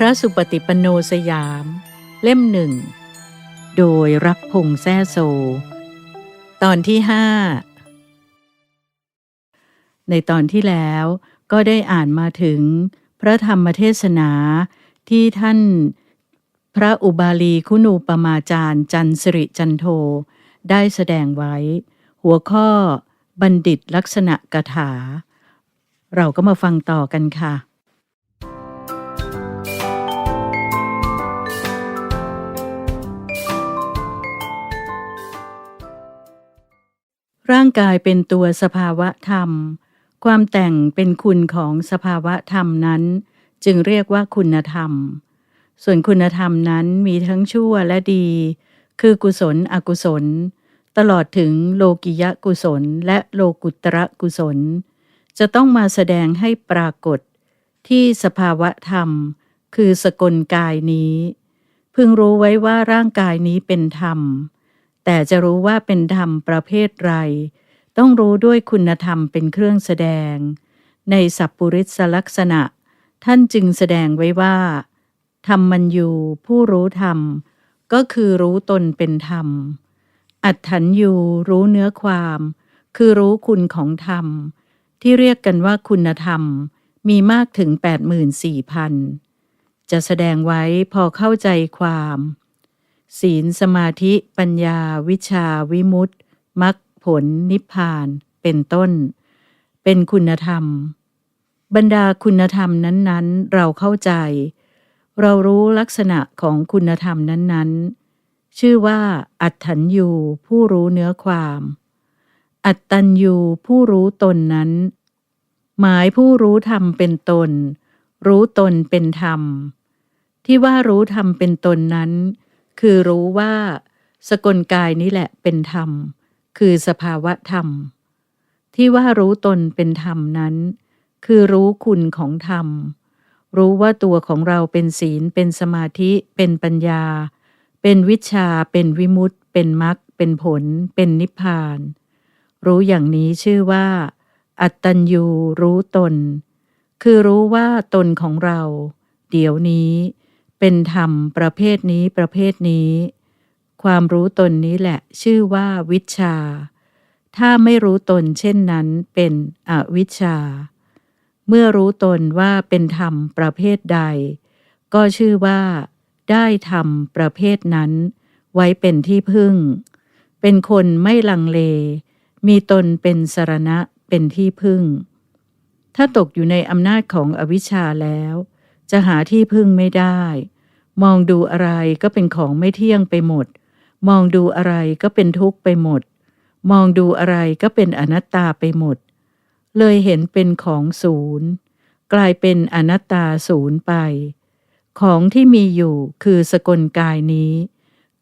พระสุปฏิปันโนสยาม เล่มหนึ่ง โดยรักพงษ์แซ่โซ ตอนที่ห้าในตอนที่แล้วก็ได้อ่านมาถึงพระธรรมเทศนาที่ท่านพระอุบาลีคุณูปมาจารย์ จันสริจันโท ได้แสดงไว้ หัวข้อบัณฑิตลักษณะกถา เราก็มาฟังต่อกันค่ะ ร่างกายเป็นตัวสภาวะธรรม ความแต่งเป็นคุณของสภาวะธรรมนั้น จึงเรียกว่าคุณธรรม ส่วนคุณธรรมนั้นมีทั้งชั่วและดี คือกุศลอกุศล ตลอดถึงโลกิยกุศลและโลกุตระกุศล จะต้องมาแสดงให้ปรากฏ ที่สภาวะธรรม คือสกลกายนี้ พึงรู้ไว้ว่าร่างกายนี้เป็นธรรม แต่จะรู้ว่าเป็นธรรมประเภทไร ต้องรู้ด้วยคุณธรรมเป็นเครื่องแสดง ในสัพปุริสลักษณะ ท่านจึงแสดงไว้ว่า ธรรมัญยูผู้รู้ธรรม ก็คือรู้ตนเป็นธรรม อัตถัญยูรู้เนื้อความ คือรู้คุณของธรรม ที่เรียกกันว่าคุณธรรม มีมากถึง 84,000 จะแสดงไว้พอเข้าใจความ ศีลสมาธิปัญญาวิชาวิมุตติมรรคผลนิพพานเป็นต้น เป็นคุณธรรม บรรดาคุณธรรมนั้นๆ เราเข้าใจ เรารู้ลักษณะของคุณธรรมนั้นๆ ชื่อว่า อัตถัญยูผู้รู้เนื้อความ อัตตัญยูผู้รู้ตนนั้น หมายผู้รู้ธรรมเป็นตน รู้ตนเป็นธรรม ที่ว่ารู้ธรรมเป็นตนนั้น คือรู้ว่า สกลกายนี้แหละเป็นธรรม คือสภาวะธรรม ที่ว่ารู้ตนเป็นธรรมนั้น คือรู้คุณของธรรม รู้ว่าตัวของเราเป็นศีล เป็นสมาธิ เป็นปัญญา เป็นวิชา เป็นวิมุตติเป็นมรรคเป็นผล เป็นนิพพาน รู้อย่างนี้ชื่อว่า อัตตัญยูรู้ตน คือรู้ว่าตนของเรา เดี๋ยวนี้ เป็นธรรมประเภทนี้ประเภทนี้ ความรู้ตนนี้แหละ ชื่อว่าวิชา ถ้าไม่รู้ตนเช่นนั้นเป็นอวิชชา เมื่อรู้ตนว่าเป็นธรรมประเภทใด ก็ชื่อว่า ได้ธรรมประเภทนั้น ไว้เป็นที่พึ่ง เป็นคนไม่ลังเล มีตนเป็นสรณะเป็นที่พึ่ง ถ้าตกอยู่ในอำนาจของอวิชชาแล้ว จะหาที่พึ่งไม่ได้ มองดูอะไรก็เป็นของไม่เที่ยงไปหมด มองดูอะไรก็เป็นทุกข์ไปหมด มองดูอะไรก็เป็นอนัตตาไปหมด เลยเห็นเป็นของศูนย์กลายเป็นอนัตตาศูนย์ไป ของที่มีอยู่คือสกลกายนี้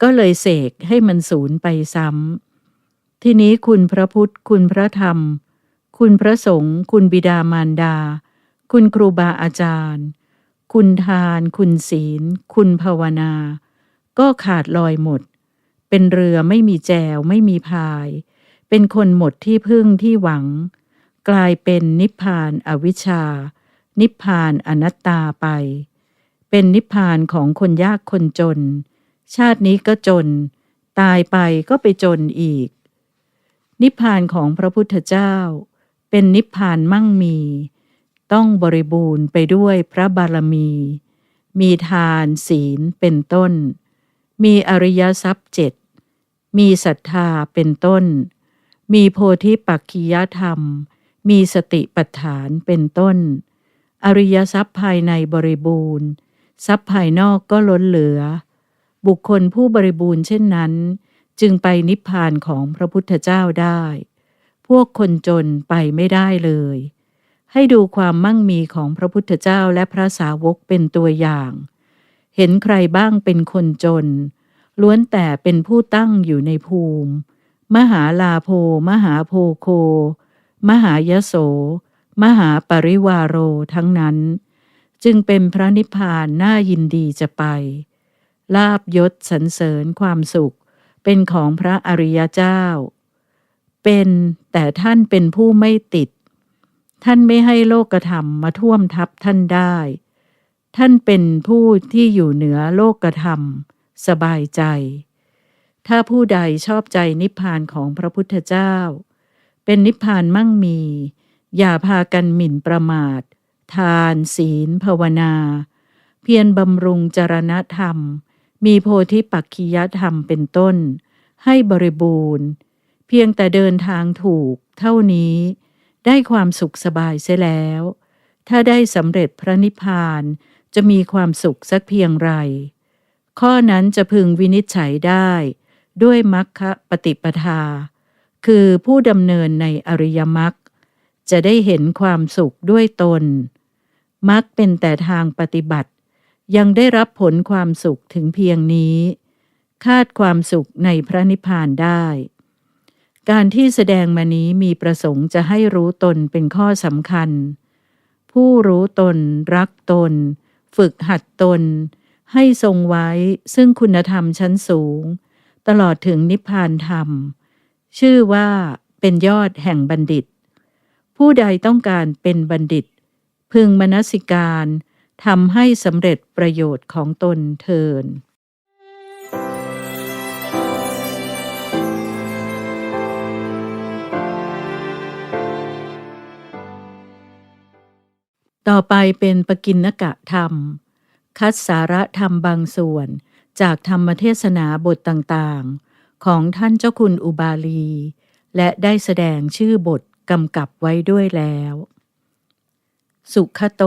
ก็เลยเสกให้มันศูนย์ไปซ้ำทีนี้คุณพระพุทธ คุณพระธรรม คุณพระสงฆ์คุณบิดามารดา คุณครูบาอาจารย์ คุณทาน คุณศีล คุณภาวนา ก็ขาดลอยหมด เป็นเรือไม่มีแจวไม่มีพาย เป็นคนหมดที่พึ่งที่หวัง กลายเป็นนิพพานอวิชชา นิพพานอนัตตาไป เป็นนิพพานของคนยากคนจน ชาตินี้ก็จน ตายไปก็ไปจนอีก นิพพานของพระพุทธเจ้า เป็นนิพพานมั่งมี ต้องบริบูรณ์ไปด้วยพระบารมี มีทานศีลเป็นต้น มีอริยทรัพย์เจ็ดมีศรัทธาเป็นต้น มีโพธิปักขิยธรรม มีสติปัฏฐานเป็นต้น อริยทรัพย์ภายในบริบูรณ์ ทรัพย์ภายนอกก็ล้นเหลือ บุคคลผู้บริบูรณ์เช่นนั้น จึงไปนิพพานของพระพุทธเจ้าได้ พวกคนจนไปไม่ได้เลย ให้ดูความมั่งมีของพระพุทธเจ้าและพระสาวกเป็นตัวอย่าง เห็นใครบ้างเป็นคนจน ล้วนแต่เป็นผู้ตั้งอยู่ในภูมิ มหาลาโภมหาโพโค มหายโส มหาปริวาโรทั้งนั้น จึงเป็นพระนิพพานน่ายินดีจะไป ลาบยศสรรเสริญความสุข เป็นของพระอริยเจ้า เป็นแต่ท่านเป็นผู้ไม่ติด ท่านไม่ให้โลกธรรมมาท่วมทับท่านได้ ท่านเป็นผู้ที่อยู่เหนือโลกธรรม สบายใจ ถ้าผู้ใดชอบใจนิพพานของพระพุทธเจ้า เป็นนิพพานมั่งมี อย่าพากันหมิ่นประมาท ทาน ศีล ภาวนา เพียรบำรุงจรณธรรม มีโพธิปักคียธรรมเป็นต้น ให้บริบูรณ์ เพียงแต่เดินทางถูกเท่านี้ ได้ความสุขสบายเสียแล้ว ถ้าได้สำเร็จพระนิพพานจะมีความสุขสักเพียงไร ข้อนั้นจะพึงวินิจฉัยได้ด้วยมัคคะปฏิปทา คือผู้ดำเนินในอริยมรรคจะได้เห็นความสุขด้วยตนมรรคเป็นแต่ทางปฏิบัติ ยังได้รับผลความสุขถึงเพียงนี้ คาดความสุขในพระนิพพานได้ การที่แสดงมานี้มีประสงค์จะให้รู้ตนเป็นข้อสำคัญ ผู้รู้ตน รักตน ฝึกหัดตน ให้ทรงไว้ซึ่งคุณธรรมชั้นสูง ตลอดถึงนิพพานธรรม ชื่อว่าเป็นยอดแห่งบัณฑิต ผู้ใดต้องการเป็นบัณฑิต พึงมนสิการทำให้สำเร็จประโยชน์ของตนเทิน ต่อไปเป็นปกินนกะธรรม คัดสาระธรรมบางส่วน จากธรรมเทศนาบทต่างๆ ของท่านเจ้าคุณอุบาลี และได้แสดงชื่อบทกำกับไว้ด้วยแล้ว สุขโต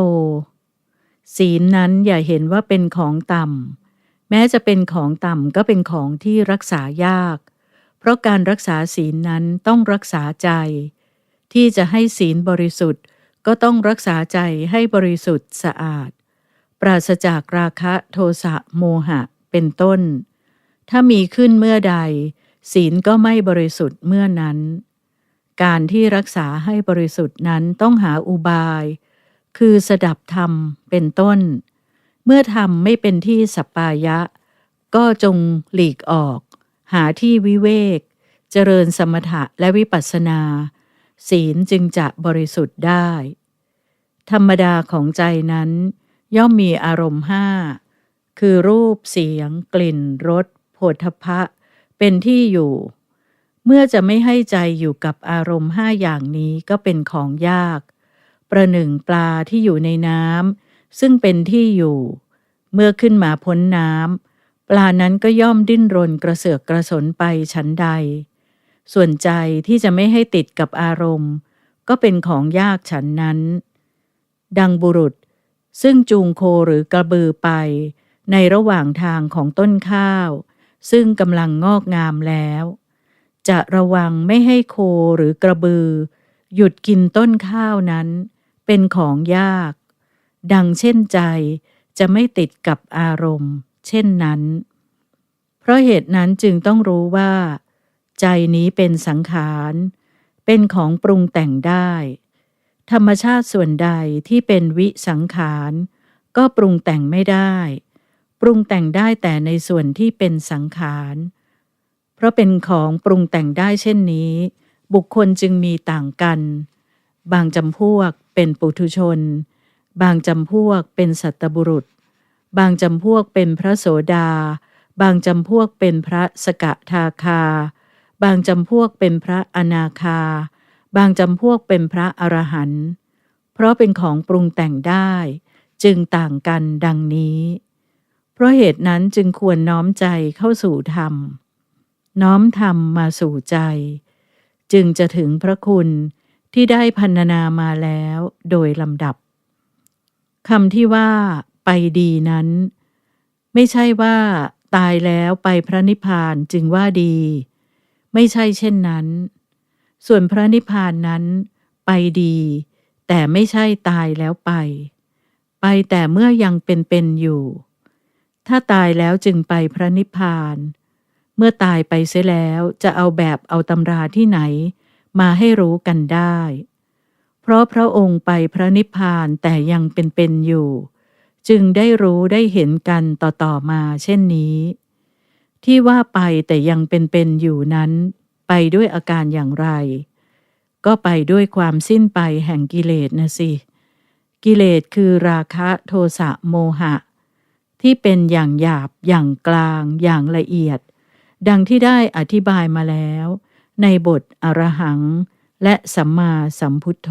ศีลนั้นอย่าเห็นว่าเป็นของต่ำ แม้จะเป็นของต่ำก็เป็นของที่รักษายาก เพราะการรักษาศีลนั้นต้องรักษาใจ ที่จะให้ศีลบริสุทธิ์ ก็ต้องรักษาใจให้บริสุทธิ์สะอาด ปราศจากราคะโทสะโมหะเป็นต้น ถ้ามีขึ้นเมื่อใด ศีลก็ไม่บริสุทธิ์เมื่อนั้น การที่รักษาให้บริสุทธิ์นั้นต้องหาอุบาย คือสดับธรรมเป็นต้น เมื่อธรรมไม่เป็นที่สัปปายะ ก็จงหลีกออก หาที่วิเวก เจริญสมถะและวิปัสสนา ศีลจึงจะบริสุทธิ์ได้ ธรรมดาของใจนั้น ย่อมมีอารมณ์ห้า คือรูปเสียง กลิ่นรสโผฏฐพะเป็นที่อยู่ เมื่อจะไม่ให้ใจอยู่กับอารมณ์ห้าอย่างนี้ก็เป็นของยาก ประหนึ่งปลาที่อยู่ในน้ำซึ่งเป็นที่อยู่ เมื่อขึ้นมาพ้นน้ำปลานั้นก็ย่อมดิ้นรนกระเสือกกระสนไปชั้นใด ส่วนใจที่จะไม่ให้ติดกับอารมณ์ ก็เป็นของยากฉันนั้น ดังบุรุษ ซึ่งจูงโคหรือกระบือไป ในระหว่างทางของต้นข้าว ซึ่งกำลังงอกงามแล้ว จะระวังไม่ให้โคหรือกระบือ หยุดกินต้นข้าวนั้น เป็นของยาก ดังเช่นใจจะไม่ติดกับอารมณ์ เช่นนั้น เพราะเหตุนั้นจึงต้องรู้ว่า ใจนี้เป็นสังขาร เป็นของปรุงแต่งได้ ธรรมชาติส่วนใดที่เป็นวิสังขาร ก็ปรุงแต่งไม่ได้ ปรุงแต่งได้แต่ในส่วนที่เป็นสังขาร เพราะเป็นของปรุงแต่งได้เช่นนี้ บุคคลจึงมีต่างกัน บางจำพวกเป็นปุถุชน บางจำพวกเป็นสัตบุรุษ บางจำพวกเป็นพระโสดา บางจำพวกเป็นพระสกทาคา บางจำพวกเป็นพระอนาคา บางจำพวกเป็นพระอรหันต์เพราะเป็นของปรุงแต่งได้ จึงต่างกันดังนี้ เพราะเหตุนั้นจึงควรน้อมใจเข้าสู่ธรรม น้อมธรรมมาสู่ใจ จึงจะถึงพระคุณที่ได้พันนามาแล้วโดยลำดับคำที่ว่า ไปดีนั้น ไม่ใช่ว่า ตายแล้วไปพระนิพพานจึงว่าดี ไม่ใช่เช่นนั้น ส่วนพระนิพพานนั้น ไปดี แต่ไม่ใช่ตายแล้วไป ไปแต่เมื่อยังเป็นๆอยู่ ถ้าตายแล้วจึงไปพระนิพพาน เมื่อตายไปเสียแล้วจะเอาแบบเอาตำราที่ไหน มาให้รู้กันได้ เพราะพระองค์ไปพระนิพพานแต่ยังเป็นๆอยู่ จึงได้รู้ได้เห็นกันต่อๆมาเช่นนี้ที่ว่าไปแต่ยังเป็นๆอยู่นั้น ไปด้วยอาการอย่างไร ก็ไปด้วยความสิ้นไปแห่งกิเลสนะสิ กิเลสคือราคะโทสะโมหะ ที่เป็นอย่างหยาบอย่างกลางอย่างละเอียด ดังที่ได้อธิบายมาแล้ว ในบทอรหัง และสัมมาสัมพุทโธ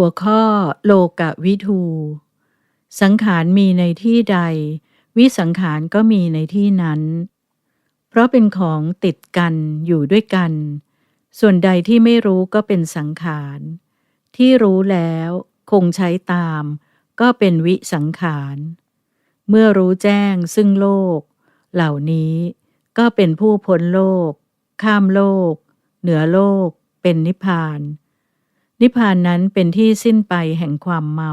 หัวข้อโลกะวิทู สังขารมีในที่ใด วิสังขารก็มีในที่นั้น เพราะเป็นของติดกันอยู่ด้วยกัน ส่วนใดที่ไม่รู้ก็เป็นสังขาร ที่รู้แล้วคงใช้ตาม ก็เป็นวิสังขาร เมื่อรู้แจ้งซึ่งโลก เหล่านี้ก็เป็นผู้พ้นโลก ข้ามโลก เหนือโลก เป็นนิพพาน นิพพานนั้นเป็นที่สิ้นไปแห่งความเมา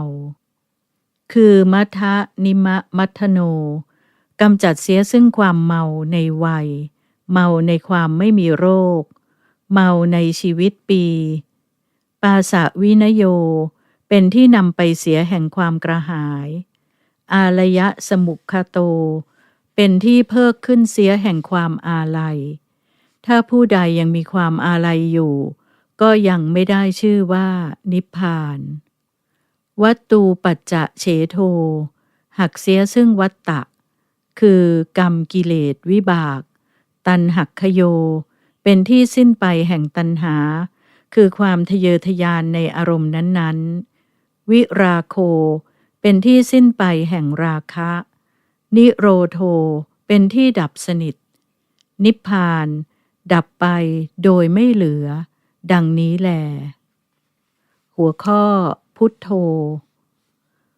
คือมัทะนิมะมัทโนกำจัดเสียซึ่งความเมาในวัย เมาในความไม่มีโรค เมาในชีวิตปี ปาสะวินโย เป็นที่นำไปเสียแห่งความกระหาย อารยะสมุขโต เป็นที่เพิกขึ้นเสียแห่งความอาลัย ถ้าผู้ใดยังมีความอาลัยอยู่ ก็ยังไม่ได้ชื่อว่านิพพาน วัตตูปัจจะเฉโท หักเสียซึ่งวัตตะ คือกรรมกิเลสวิบาก ตันหักขโย เป็นที่สิ้นไปแห่งตันหา คือความทะเยอทะยานในอารมณ์นั้นๆ วิราโค เป็นที่สิ้นไปแห่งราคะ นิโรโท เป็นที่ดับสนิท นิพพาน ดับไปโดยไม่เหลือ ดังนี้แล หัวข้อ พุทโธ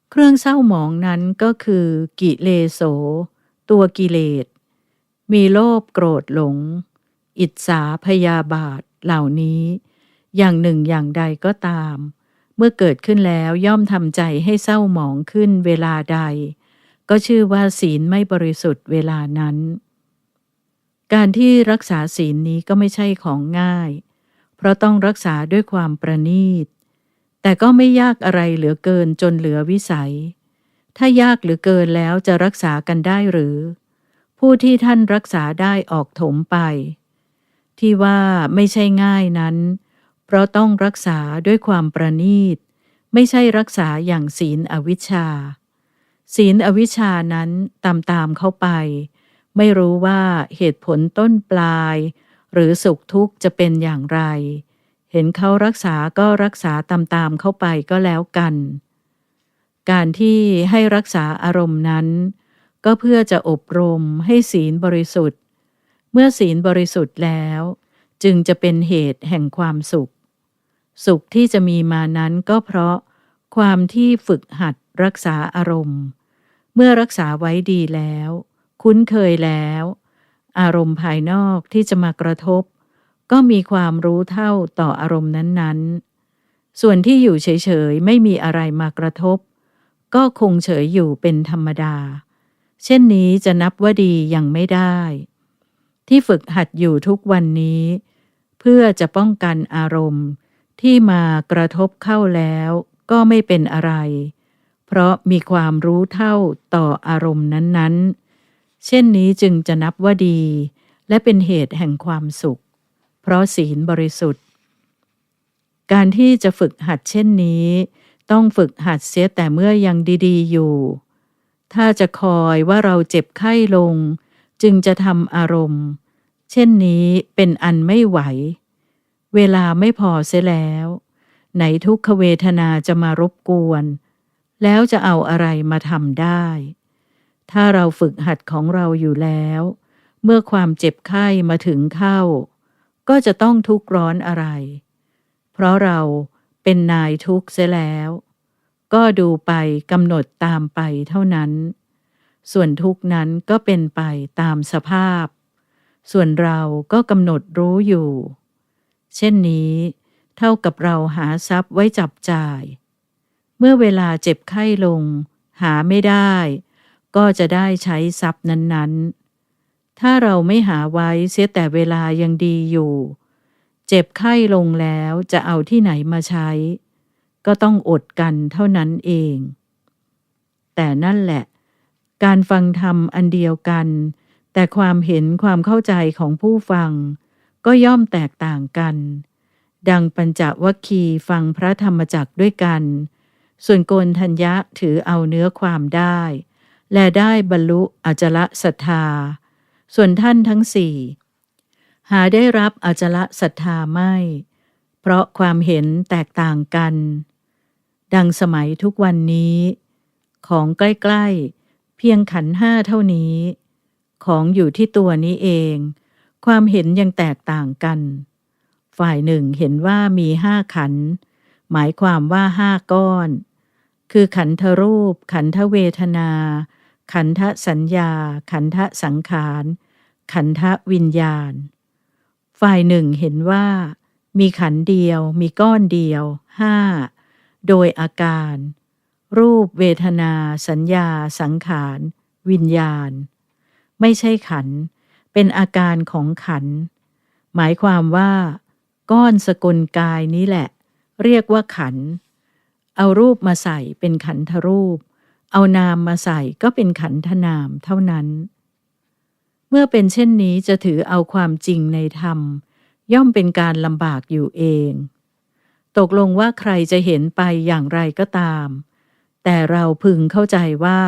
เครื่องเศร้าหมองนั้นก็คือ กิเลโส ตัวกิเลส มีโลภโกรธหลง อิจฉาพยาบาทเหล่านี้ อย่างหนึ่งอย่างใดก็ตาม เมื่อเกิดขึ้นแล้วย่อมทำใจให้เศร้าหมองขึ้นเวลาใด ก็ชื่อว่าศีลไม่บริสุทธิ์เวลานั้น การที่รักษาศีลนี้ก็ไม่ใช่ของง่าย เพราะต้องรักษาด้วยความประณีต แต่ก็ไม่ยากอะไรเหลือเกินจนเหลือวิสัย ถ้ายากเหลือเกินแล้วจะรักษากันได้หรือ ผู้ที่ท่านรักษาได้ออกถมไป ที่ว่าไม่ใช่ง่ายนั้น เพราะต้องรักษาด้วยความประณีต ไม่ใช่รักษาอย่างศีลอวิชชา ศีลอวิชชานั้นตามตามเข้าไป ไม่รู้ว่าเหตุผลต้นปลาย หรือสุขทุกข์จะเป็นอย่างไร เห็นเขารักษาก็รักษาตามตามเข้าไปก็แล้วกัน การที่ให้รักษาอารมณ์นั้น ก็เพื่อจะอบรมให้ศีลบริสุทธิ์ เมื่อศีลบริสุทธิ์แล้ว จึงจะเป็นเหตุแห่งความสุข สุขที่จะมีมานั้นก็เพราะความที่ฝึกหัดรักษาอารมณ์ เมื่อรักษาไว้ดีแล้ว คุ้นเคยแล้ว อารมณ์ภายนอกที่จะมากระทบ ก็มีความรู้เท่าต่ออารมณ์นั้นๆ ส่วนที่อยู่เฉยๆ ไม่มีอะไรมากระทบ ก็คงเฉยอยู่เป็นธรรมดา เช่นนี้จะนับว่าดียังไม่ได้ ที่ฝึกหัดอยู่ทุกวันนี้ เพื่อจะป้องกันอารมณ์ที่มากระทบเข้าแล้วก็ไม่เป็นอะไร เพราะมีความรู้เท่าต่ออารมณ์นั้นๆ เช่นนี้จึงจะนับว่าดี และเป็นเหตุแห่งความสุข เพราะศีลบริสุทธิ์ การที่จะฝึกหัดเช่นนี้ ต้องฝึกหัดเสียแต่เมื่อยังดี ๆ อยู่ ถ้าจะคอยว่าเราเจ็บไข้ลง จึงจะทำอารมณ์ เช่นนี้เป็นอันไม่ไหว เวลาไม่พอเสียแล้ว ไหนทุกขเวทนาจะมารบกวน แล้วจะเอาอะไรมาทำได้ ถ้าเราฝึกหัดของเราอยู่แล้ว เมื่อความเจ็บไข้มาถึงเข้า ก็จะต้องทุกข์ร้อนอะไร เพราะเราเป็นนายทุกข์เสียแล้ว ก็ดูไปกำหนดตามไปเท่านั้น ส่วนทุกข์นั้นก็เป็นไปตามสภาพ ส่วนเราก็กำหนดรู้อยู่ เช่นนี้ เท่ากับเราหาทรัพย์ไว้จับจ่าย เมื่อเวลาเจ็บไข้ลง หาไม่ได้ ก็จะได้ใช้ทรัพย์นั้นๆ ถ้าเราไม่หาไว้เสียแต่เวลายังดีอยู่ เจ็บไข้ลงแล้วจะเอาที่ไหนมาใช้ ก็ต้องอดกันเท่านั้นเอง แต่นั่นแหละ การฟังธรรมอันเดียวกัน แต่ความเห็นความเข้าใจของผู้ฟัง ก็ย่อมแตกต่างกัน ดังปัญจวัคคีย์ฟังพระธรรมจักด้วยกัน ส่วนโกนทัญญะถือเอาเนื้อความได้ และได้บรรลุอจละศรัทธา ส่วนท่านทั้งสี่หาได้รับอจละศรัทธาไม่ เพราะความเห็นแตกต่างกัน ดังสมัยทุกวันนี้ ของใกล้ๆ เพียงขันห้าเท่านี้ ของอยู่ที่ตัวนี้เอง ความเห็นยังแตกต่างกัน ฝ่ายหนึ่งเห็นว่ามีห้าขัน หมายความว่าห้าก้อน คือขันธรูป ขันธเวทนา ขันธสัญญา ขันธสังขาร ขันธวิญญาณ ฝ่ายหนึ่งเห็นว่า มีขันเดียว มีก้อนเดียวห้าโดยอาการ รูปเวทนา สัญญา สังขาร วิญญาณ ไม่ใช่ขัน เป็นอาการของขัน หมายความว่า ก้อนสกลกายนี้แหละ เรียกว่าขัน เอารูปมาใส่เป็นขันธรูป เอานามมาใส่ก็เป็นขันธนามเท่านั้น เมื่อเป็นเช่นนี้จะถือเอาความจริงในธรรม ย่อมเป็นการลำบากอยู่เอง ตกลงว่าใครจะเห็นไปอย่างไรก็ตาม แต่เราพึงเข้าใจว่า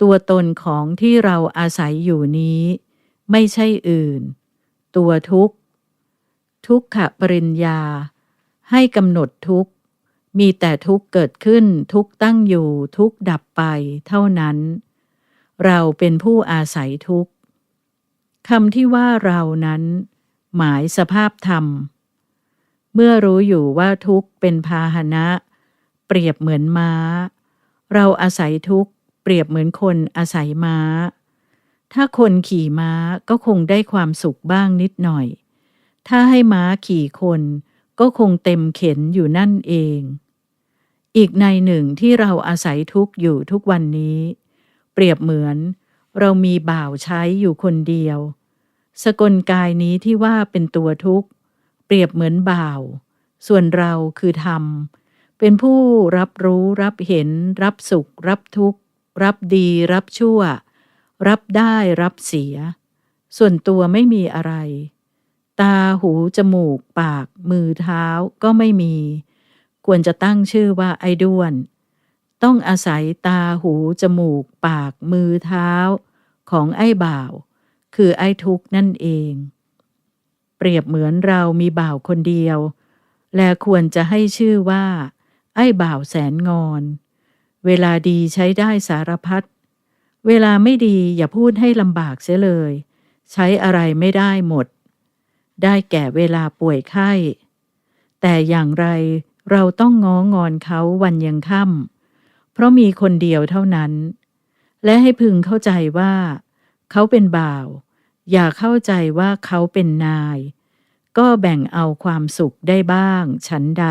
ตัวตนของที่เราอาศัยอยู่นี้ ไม่ใช่อื่น ตัวทุกข์ทุกขปริญญา ให้กำหนดทุกข์ มีแต่ทุกข์เกิดขึ้นทุกข์ตั้งอยู่ทุกข์ดับไปเท่านั้น เราเป็นผู้อาศัยทุกข์คำที่ว่าเรานั้น หมายสภาพธรรม เมื่อรู้อยู่ว่าทุกข์เป็นพาหนะ เปรียบเหมือนม้า เราอาศัยทุกข์เปรียบเหมือนคนอาศัยม้า ถ้าคนขี่ม้าก็คงได้ความสุขบ้างนิดหน่อย ถ้าให้ม้าขี่คนก็คงเต็มเข็นอยู่นั่นเอง อีกในหนึ่งที่เราอาศัยทุกอยู่ทุกวันนี้ เปรียบเหมือน เรามีบ่าวใช้อยู่คนเดียว สกลกายนี้ที่ว่าเป็นตัวทุกข์ เปรียบเหมือนบ่าว ส่วนเราคือธรรม เป็นผู้รับรู้รับเห็น รับสุข รับทุกข์ รับดี รับชั่ว รับได้รับเสีย ส่วนตัวไม่มีอะไร ตาหูจมูก ปาก มือเท้าก็ไม่มี ควรจะตั้งชื่อว่าไอ้ด้วน ต้องอาศัยตาหู จมูก ปาก มือเท้า ของไอ้บ่าว คือไอ้ทุกนั่นเอง เปรียบเหมือนเรามีบ่าวคนเดียว และควรจะให้ชื่อว่า ไอ้บ่าวแสนงอน เวลาดีใช้ได้สารพัด เวลาไม่ดีอย่าพูดให้ลำบากเสียเลย ใช้อะไรไม่ได้หมด ได้แก่เวลาป่วยไข้แต่อย่างไร เราต้องง้องอนเขาวันยังค่ำเพราะมีคนเดียวเท่านั้น และให้พึงเข้าใจว่า เขาเป็นบ่าว อย่าเข้าใจว่าเขาเป็นนาย ก็แบ่งเอาความสุขได้บ้างฉันใด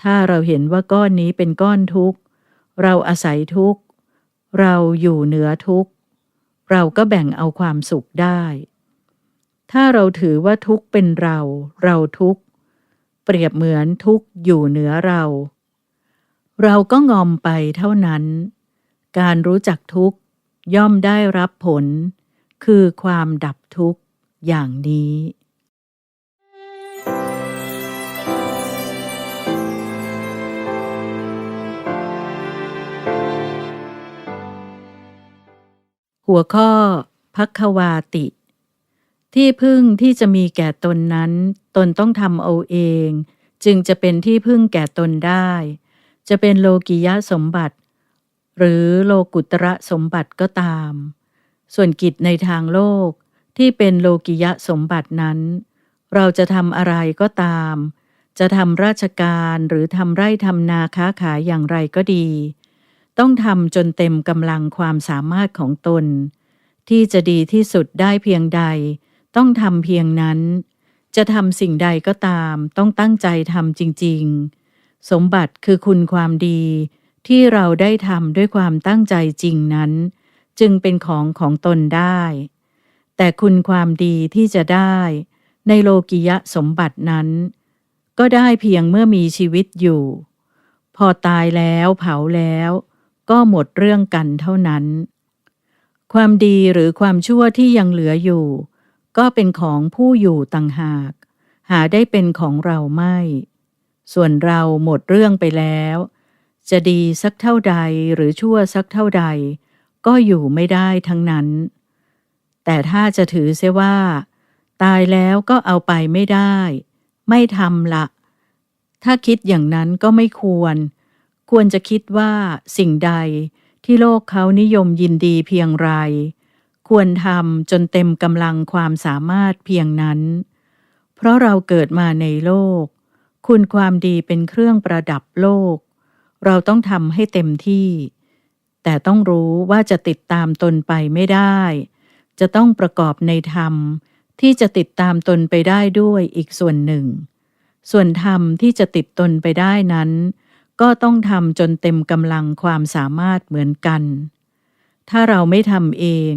ถ้าเราเห็นว่าก้อนนี้เป็นก้อนทุกข์ เราอาศัยทุกข์ เราอยู่เหนือทุกข์ เราก็แบ่งเอาความสุขได้ถ้าเราถือว่าทุกข์เป็นเรา เราทุกข์ เปรียบเหมือนทุกข์อยู่เหนือเรา เราก็งอมไปเท่านั้น การรู้จักทุกข์ย่อมได้รับผล คือความดับทุกข์อย่างนี้หัวข้อพักวาติ ที่พึ่งที่จะมีแก่ตนนั้น ตนต้องทำเอาเอง จึงจะเป็นที่พึ่งแก่ตนได้ จะเป็นโลกิยะสมบัติ หรือโลกุตระสมบัติก็ตาม ส่วนกิจในทางโลกที่เป็นโลกิยะสมบัตินั้น เราจะทำอะไรก็ตาม จะทำราชการหรือทำไร่ทำนาค้าขายอย่างไรก็ดี ต้องทำจนเต็มกำลังความสามารถของตน ที่จะดีที่สุดได้เพียงใด ต้องทำเพียงนั้น จะทำสิ่งใดก็ตาม ต้องตั้งใจทำจริง ๆ สมบัติคือคุณความดี ที่เราได้ทำด้วยความตั้งใจจริงนั้น จึงเป็นของของตนได้ แต่คุณความดีที่จะได้ ในโลกิยะสมบัตินั้น ก็ได้เพียงเมื่อมีชีวิตอยู่ พอตายแล้วเผาแล้ว ก็หมดเรื่องกันเท่านั้นความดีหรือความชั่วที่ยังเหลืออยู่ ก็เป็นของผู้อยู่ต่างหาก หาได้เป็นของเราไม่ ส่วนเราหมดเรื่องไปแล้ว จะดีสักเท่าใดหรือชั่วสักเท่าใด ก็อยู่ไม่ได้ทั้งนั้น แต่ถ้าจะถือเสียว่า ตายแล้วก็เอาไปไม่ได้ ไม่ทำละ ถ้าคิดอย่างนั้นก็ไม่ควร ควรจะคิดว่าสิ่งใดที่โลกเขานิยมยินดีเพียงไร ควรทำจนเต็มกำลังความสามารถเพียงนั้น เพราะเราเกิดมาในโลก คุณความดีเป็นเครื่องประดับโลก เราต้องทำให้เต็มที่ แต่ต้องรู้ว่าจะติดตามตนไปไม่ได้ จะต้องประกอบในธรรมที่จะติดตามตนไปได้ด้วยอีกส่วนหนึ่ง ส่วนธรรมที่จะติดตนไปได้นั้น ก็ต้องทำจนเต็มกำลังความสามารถเหมือนกัน ถ้าเราไม่ทำเอง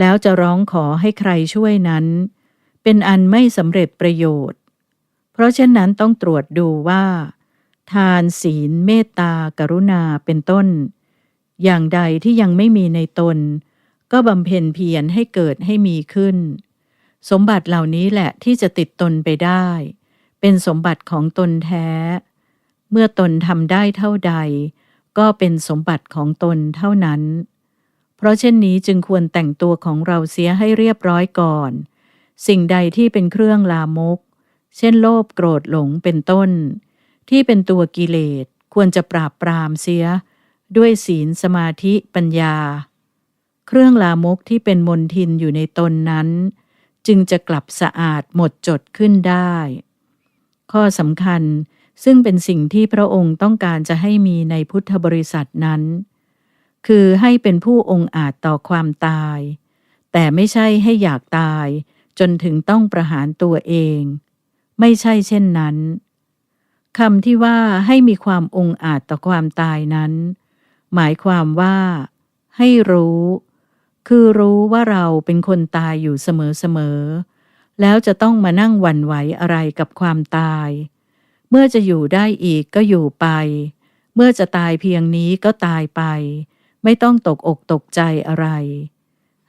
แล้วจะร้องขอให้ใครช่วยนั้น เป็นอันไม่สำเร็จประโยชน์ เพราะเช่นนั้นต้องตรวจดูว่า ทานศีลเมตตากรุณาเป็นต้น อย่างใดที่ยังไม่มีในตน ก็บำเพ็ญเพียรให้เกิดให้มีขึ้น สมบัติเหล่านี้แหละที่จะติดตนไปได้ เป็นสมบัติของตนแท้ เมื่อตนทำได้เท่าใด ก็เป็นสมบัติของตนเท่านั้น เพราะเช่นนี้จึงควรแต่งตัวของเราเสียให้เรียบร้อยก่อน สิ่งใดที่เป็นเครื่องลามก เช่นโลภโกรธหลงเป็นต้น ที่เป็นตัวกิเลสควรจะปราบปรามเสีย ด้วยศีลสมาธิปัญญา เครื่องลามกที่เป็นมนทินอยู่ในตนนั้น จึงจะกลับสะอาดหมดจดขึ้นได้ ข้อสำคัญซึ่งเป็นสิ่งที่พระองค์ต้องการจะให้มีในพุทธบริษัทนั้น คือให้เป็นผู้องอาจต่อความตาย แต่ไม่ใช่ให้อยากตายจนถึงต้องประหารตัวเอง ไม่ใช่เช่นนั้นคำที่ว่าให้มีความองอาจต่อความตายนั้น หมายความว่า ให้รู้ คือรู้ว่าเราเป็นคนตายอยู่เสมอๆแล้วจะต้องมานั่งหวั่นไหวอะไรกับความตาย เมื่อจะอยู่ได้อีกก็อยู่ไป เมื่อจะตายเพียงนี้ก็ตายไป ไม่ต้องตกอกตกใจอะไร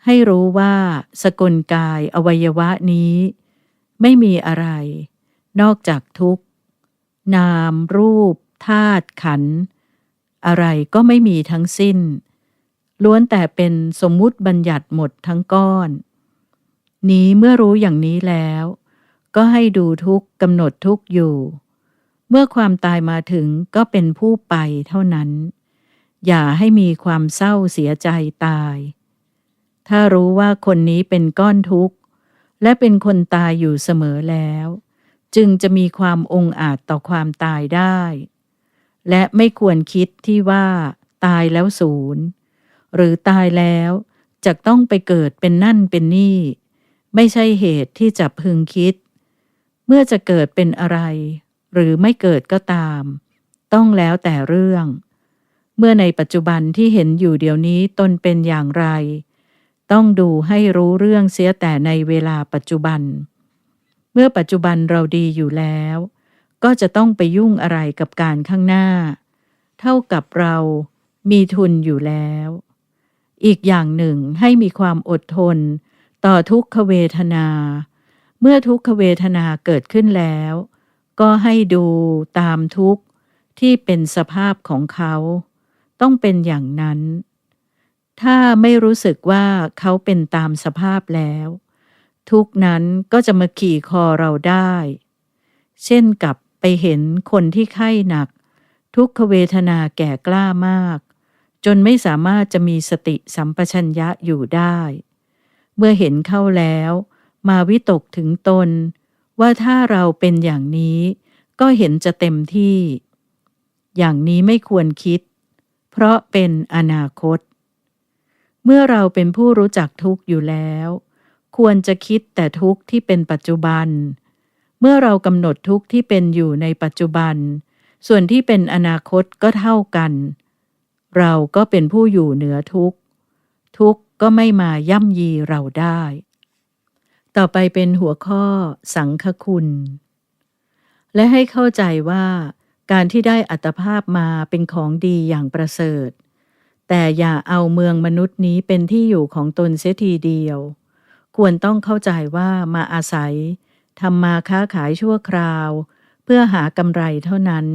ให้รู้ว่าสกลกายอวัยวะนี้ ไม่มีอะไร นอกจากทุกข์ นาม รูปธาตุขันธ์อะไรก็ไม่มีทั้งสิ้น ล้วนแต่เป็นสมมุติบัญญัติหมดทั้งก้อน นี้เมื่อรู้อย่างนี้แล้ว ก็ให้ดูทุกข์กำหนดทุกข์อยู่ เมื่อความตายมาถึงก็เป็นผู้ไปเท่านั้น อย่าให้มีความเศร้าเสียใจตาย ถ้ารู้ว่าคนนี้เป็นก้อนทุกข์ และเป็นคนตายอยู่เสมอแล้ว จึงจะมีความองอาจต่อความตายได้ และไม่ควรคิดที่ว่า ตายแล้วศูนย์ หรือตายแล้วจะต้องไปเกิดเป็นนั่นเป็นนี่ ไม่ใช่เหตุที่จะพึงคิด เมื่อจะเกิดเป็นอะไร หรือไม่เกิดก็ตาม ต้องแล้วแต่เรื่อง เมื่อในปัจจุบันที่เห็นอยู่เดี๋ยวนี้ตนเป็นอย่างไร ต้องดูให้รู้เรื่องเสียแต่ในเวลาปัจจุบัน เมื่อปัจจุบันเราดีอยู่แล้ว ก็จะต้องไปยุ่งอะไรกับการข้างหน้า เท่ากับเรามีทุนอยู่แล้ว อีกอย่างหนึ่งให้มีความอดทน ต่อทุกขเวทนา เมื่อทุกขเวทนาเกิดขึ้นแล้ว ก็ให้ดูตามทุกข์ที่เป็นสภาพของเขา ต้องเป็นอย่างนั้น ถ้าไม่รู้สึกว่าเขาเป็นตามสภาพแล้ว ทุกนั้นก็จะมาขี่คอเราได้ เช่นกับไปเห็นคนที่ไข้หนัก ทุกขเวทนาแก่กล้ามาก จนไม่สามารถจะมีสติสัมปชัญญะอยู่ได้ เมื่อเห็นเข้าแล้ว มาวิตกถึงตน ว่าถ้าเราเป็นอย่างนี้ ก็เห็นจะเต็มที่ อย่างนี้ไม่ควรคิด เพราะเป็นอนาคต เมื่อเราเป็นผู้รู้จักทุกข์อยู่แล้ว ควรจะคิดแต่ทุกข์ที่เป็นปัจจุบัน เมื่อเรากำหนดทุกข์ที่เป็นอยู่ในปัจจุบัน ส่วนที่เป็นอนาคตก็เท่ากัน เราก็เป็นผู้อยู่เหนือทุกข์ ทุกข์ก็ไม่มาย่ำยีเราได้ ต่อไปเป็นหัวข้อสังฆคุณ และให้เข้าใจว่า การที่ได้อัตภาพมาเป็นของดีอย่างประเสริฐ แต่อย่าเอาเมืองมนุษย์นี้เป็นที่อยู่ของตนเสียทีเดียว ควรต้องเข้าใจว่ามาอาศัยทำมาค้าขายชั่วคราว เพื่อหากำไรเท่านั้น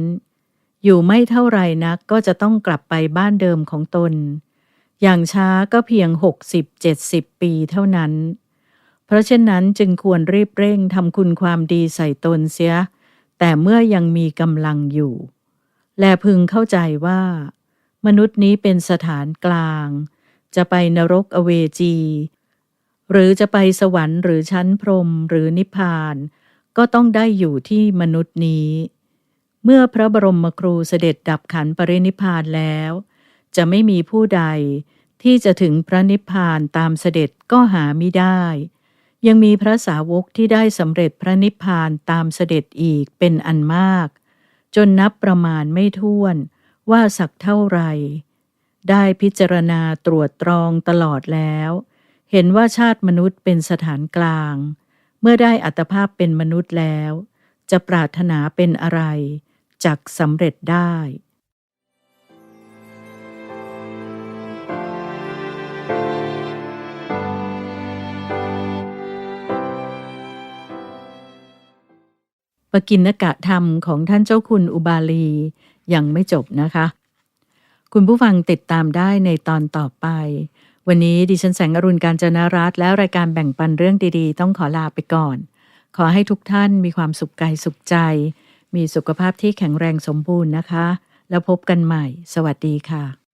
อยู่ไม่เท่าไรนักก็จะต้องกลับไปบ้านเดิมของตน อย่างช้าก็เพียง 60-70 ปีเท่านั้น เพราะเช่นนั้นจึงควรรีบเร่งทำคุณความดีใส่ตนเสีย แต่เมื่อยังมีกำลังอยู่ และพึงเข้าใจว่า มนุษย์นี้เป็นสถานกลาง จะไปนรกอเวจี หรือจะไปสวรรค์หรือชั้นพรมหรือนิพพาน ก็ต้องได้อยู่ที่มนุษย์นี้ เมื่อพระบรมครูเสด็จดับขันปรินิพพานแล้ว จะไม่มีผู้ใดที่จะถึงพระนิพพานตามเสด็จก็หาไม่ได้ ยังมีพระสาวกที่ได้สำเร็จพระนิพพานตามเสด็จอีกเป็นอันมาก จนนับประมาณไม่ถ้วนว่าสักเท่าไหรได้พิจารณาตรวจตรองตลอดแล้ว เห็นว่าชาติมนุษย์เป็นสถานกลาง เมื่อได้อัตภาพเป็นมนุษย์แล้ว จะปรารถนาเป็นอะไรจักสำเร็จได้ กินกะธรรมของท่านเจ้าคุณอุบาลี ยังไม่จบนะคะ คุณผู้ฟังติดตามได้ในตอนต่อไป วันนี้ดิฉันแสงอรุณการจนารัตและรายการแบ่งปันเรื่องดีๆ ต้องขอลาไปก่อน ขอให้ทุกท่านมีความสุขกายสุขใจ มีสุขภาพที่แข็งแรงสมบูรณ์นะคะ แล้วพบกันใหม่ สวัสดีค่ะ